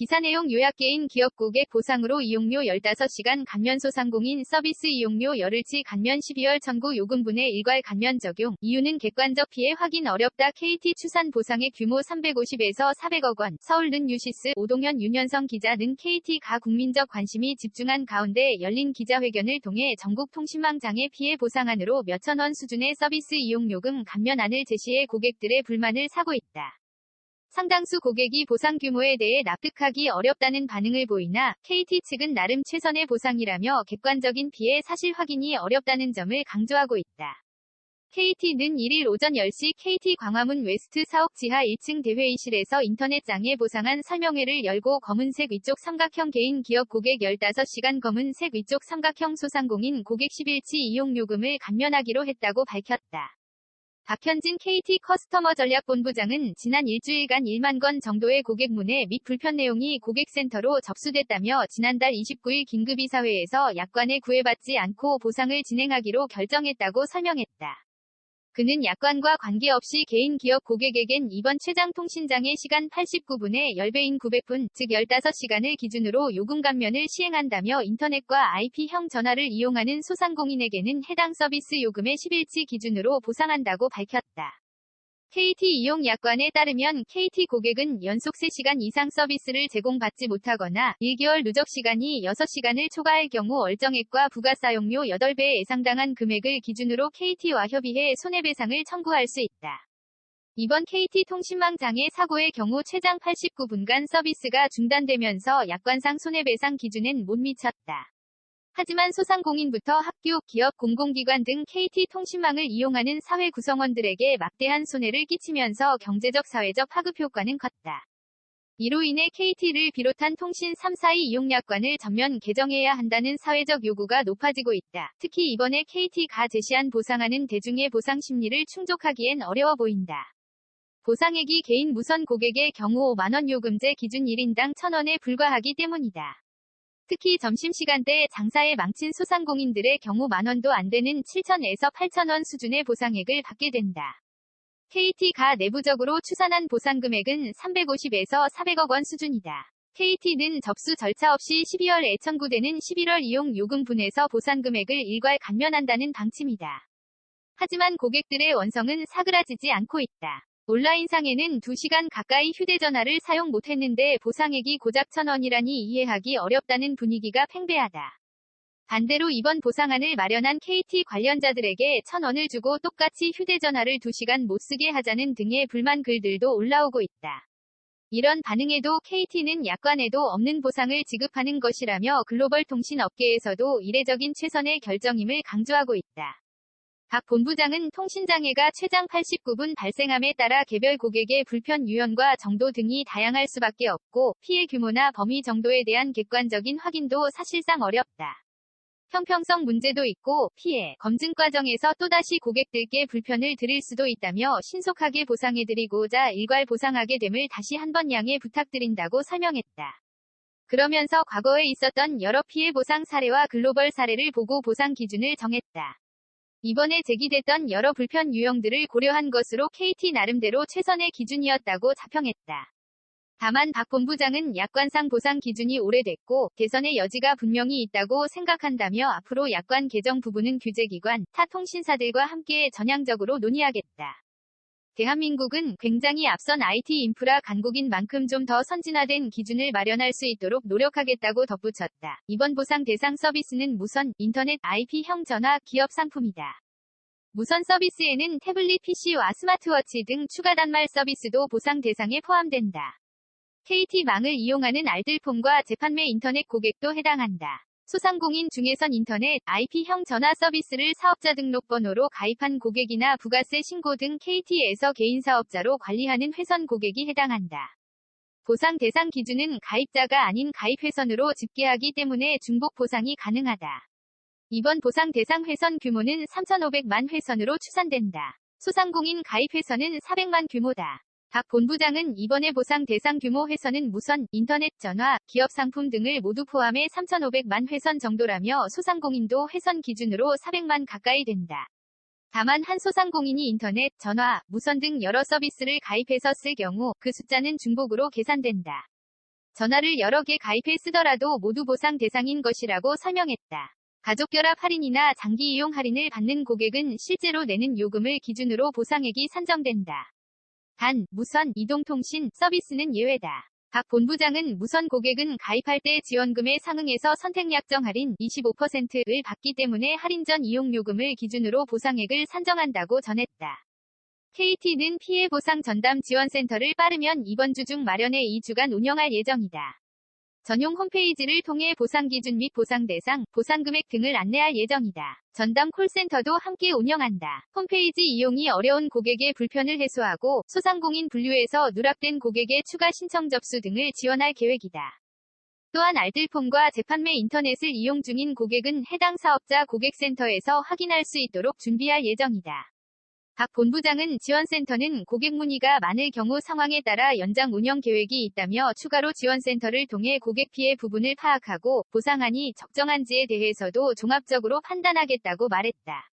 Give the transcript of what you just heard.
기사 내용 요약 개인 기업 고객 보상으로 이용료 15시간 간면 소 상공인 서비스 이용료 열흘치 간면 12월 청구 요금분의 일괄 간면 적용. 이유는 객관적 피해 확인 어렵다. KT 추산 보상액 규모 350에서 400억 원. 서울는 유시스 오동현 윤현성 기자 등 KT가 국민적 관심이 집중한 가운데 열린 기자회견을 통해 전국 통신망 장애 피해 보상안으로 몇천 원 수준의 서비스 이용요금 감면안을 제시해 고객들의 불만을 사고 있다. 상당수 고객이 보상 규모에 대해 납득하기 어렵다는 반응을 보이나 KT 측은 나름 최선의 보상이라며 객관적인 피해 사실 확인이 어렵다는 점을 강조하고 있다. KT는 1일 오전 10시 KT 광화문 웨스트 사옥 지하 1층 대회의실에서 인터넷 장애 보상안 설명회를 열고 검은색 위쪽 삼각형 개인 기업 고객 15시간 검은색 위쪽 삼각형 소상공인 고객 11치 이용요금을 감면하기로 했다고 밝혔다. 박현진 KT 커스터머 전략본부장은 지난 일주일간 1만 건 정도의 고객문의 및 불편 내용이 고객센터로 접수됐다며 지난달 29일 긴급이사회에서 약관에 구애받지 않고 보상을 진행하기로 결정했다고 설명했다. 그는 약관과 관계없이 개인 기업 고객에겐 이번 최장 통신장애 시간 89분에 10배인 900분, 즉 15시간을 기준으로 요금 감면을 시행한다며 인터넷과 IP형 전화를 이용하는 소상공인에게는 해당 서비스 요금의 10일치 기준으로 보상한다고 밝혔다. KT 이용 약관에 따르면 KT 고객은 연속 3시간 이상 서비스를 제공받지 못하거나 1개월 누적 시간이 6시간을 초과할 경우 얼정액과 부가사용료 8배에 예상당한 금액을 기준으로 KT와 협의해 손해배상을 청구할 수 있다. 이번 KT 통신망 장애 사고의 경우 최장 89분간 서비스가 중단되면서 약관상 손해배상 기준엔 못 미쳤다. 하지만 소상공인부터 학교, 기업, 공공기관 등 KT 통신망을 이용하는 사회 구성원들에게 막대한 손해를 끼치면서 경제적 사회적 파급 효과는 컸다. 이로 인해 KT를 비롯한 통신 3사의 이용약관을 전면 개정해야 한다는 사회적 요구가 높아지고 있다. 특히 이번에 KT가 제시한 보상하는 대중의 보상 심리를 충족하기엔 어려워 보인다. 보상액이 개인 무선 고객의 경우 5만원 요금제 기준 1인당 1,000원에 불과하기 때문이다. 특히 점심시간대 장사에 망친 소상공인들의 경우 만원도 안 되는 7천에서 8천원 수준의 보상액을 받게 된다. KT가 내부적으로 추산한 보상금액은 350에서 400억 원 수준이다. KT는 접수 절차 없이 12월 에 청구되는 11월 이용 요금분에서 보상금액을 일괄 감면한다는 방침이다. 하지만 고객들의 원성은 사그라지지 않고 있다. 온라인상에는 2시간 가까이 휴대전화를 사용 못했는데 보상액이 고작 천원이라니 이해하기 어렵다는 분위기가 팽배하다. 반대로 이번 보상안을 마련한 KT 관련자들에게 천원을 주고 똑같이 휴대전화를 2시간 못 쓰게 하자는 등의 불만 글들도 올라오고 있다. 이런 반응에도 KT는 약관에도 없는 보상을 지급하는 것이라며 글로벌 통신 업계에서도 이례적인 최선의 결정임을 강조하고 있다. 박 본부장은 통신장애가 최장 89분 발생함에 따라 개별 고객의 불편 유형과 정도 등이 다양할 수밖에 없고 피해 규모나 범위 정도에 대한 객관적인 확인도 사실상 어렵다. 형평성 문제도 있고 피해 검증 과정에서 또다시 고객들께 불편을 드릴 수도 있다며 신속하게 보상해드리고자 일괄 보상하게 됨을 다시 한번 양해 부탁드린다고 설명했다. 그러면서 과거에 있었던 여러 피해 보상 사례와 글로벌 사례를 보고 보상 기준을 정했다. 이번에 제기됐던 여러 불편 유형들을 고려한 것으로 KT 나름대로 최선의 기준이었다고 자평했다. 다만 박 본부장은 약관상 보상 기준이 오래됐고 개선의 여지가 분명히 있다고 생각한다며 앞으로 약관 개정 부분은 규제기관, 타 통신사들과 함께 전향적으로 논의하겠다. 대한민국은 굉장히 앞선 IT 인프라 강국인 만큼 좀 더 선진화된 기준을 마련할 수 있도록 노력하겠다고 덧붙였다. 이번 보상 대상 서비스는 무선, 인터넷, IP형 전화, 기업 상품이다. 무선 서비스에는 태블릿 PC와 스마트워치 등 추가 단말 서비스도 보상 대상에 포함된다. KT망을 이용하는 알뜰폰과 재판매 인터넷 고객도 해당한다. 소상공인 중에선 인터넷, IP형 전화 서비스를 사업자 등록번호로 가입한 고객이나 부가세 신고 등 KT에서 개인 사업자로 관리하는 회선 고객이 해당한다. 보상 대상 기준은 가입자가 아닌 가입 회선으로 집계하기 때문에 중복 보상이 가능하다. 이번 보상 대상 회선 규모는 3,500만 회선으로 추산된다. 소상공인 가입 회선은 400만 규모다. 박 본부장은 이번에 보상 대상 규모 회선은 무선, 인터넷 전화, 기업 상품 등을 모두 포함해 3,500만 회선 정도라며 소상공인도 회선 기준으로 400만 가까이 된다. 다만 한 소상공인이 인터넷, 전화, 무선 등 여러 서비스를 가입해서 쓸 경우 그 숫자는 중복으로 계산된다. 전화를 여러 개 가입해 쓰더라도 모두 보상 대상인 것이라고 설명했다. 가족결합 할인이나 장기 이용 할인을 받는 고객은 실제로 내는 요금을 기준으로 보상액이 산정된다. 단, 무선, 이동통신, 서비스는 예외다. 박 본부장은 무선 고객은 가입할 때 지원금에 상응해서 선택약정 할인 25%를 받기 때문에 할인 전 이용 요금을 기준으로 보상액을 산정한다고 전했다. KT는 피해 보상 전담 지원센터를 빠르면 이번 주 중 마련해 2주간 운영할 예정이다. 전용 홈페이지를 통해 보상 기준 및 보상 대상, 보상 금액 등을 안내할 예정이다. 전담 콜센터도 함께 운영한다. 홈페이지 이용이 어려운 고객의 불편을 해소하고 소상공인 분류에서 누락된 고객의 추가 신청 접수 등을 지원할 계획이다. 또한 알뜰폰과 재판매 인터넷을 이용 중인 고객은 해당 사업자 고객센터에서 확인할 수 있도록 준비할 예정이다. 박 본부장은 지원센터는 고객 문의가 많을 경우 상황에 따라 연장 운영 계획이 있다며 추가로 지원센터를 통해 고객 피해 부분을 파악하고 보상안이 적정한지에 대해서도 종합적으로 판단하겠다고 말했다.